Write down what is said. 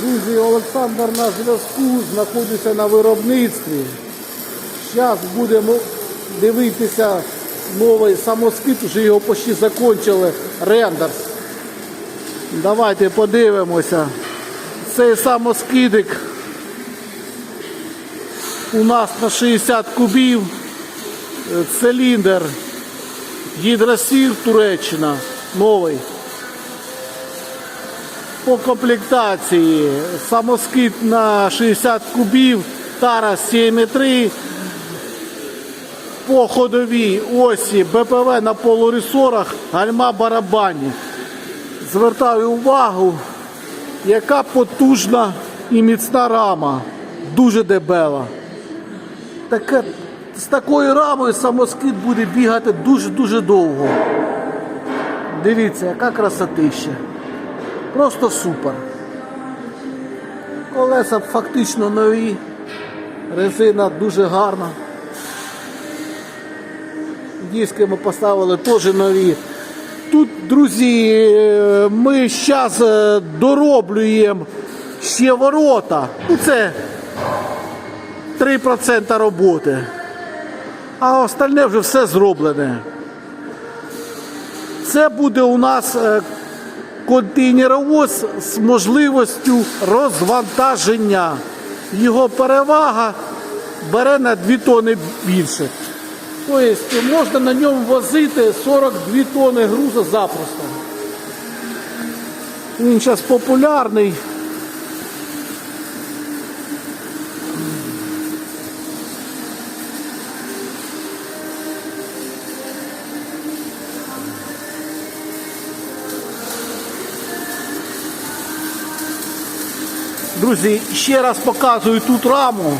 Друзі, Олександр на зв'язку, знаходиться на виробництві. Зараз будемо дивитися новий самоскид, вже його почти закінчили рендерс. Давайте подивимося. Цей самоскидик у нас на 60 кубів. Е, Циліндр Гідросір Туреччина новий. По комплектації самоскид на 60 кубів, тара 7,3. По ходовій осі БПВ на полуресорах, гальма барабані. Звертаю увагу, яка потужна і міцна рама. Дуже дебела. Таке, з такою рамою самоскид буде бігати дуже-дуже довго. Дивіться, яка красотища. Просто супер. Колеса фактично нові. Резина дуже гарна. Диски ми поставили теж нові. Тут, друзі, е, ми зараз дороблюємо ще ворота. Ну, це 3% роботи. А остальне вже все зроблене. Це буде у нас е, контейнеровоз з можливістю розвантаження. Його перевага бере на 2 тони більше. Тобто можна на ньому возити 42 тони грузу запросто. Він зараз популярний. Друзі, ще раз показую тут раму.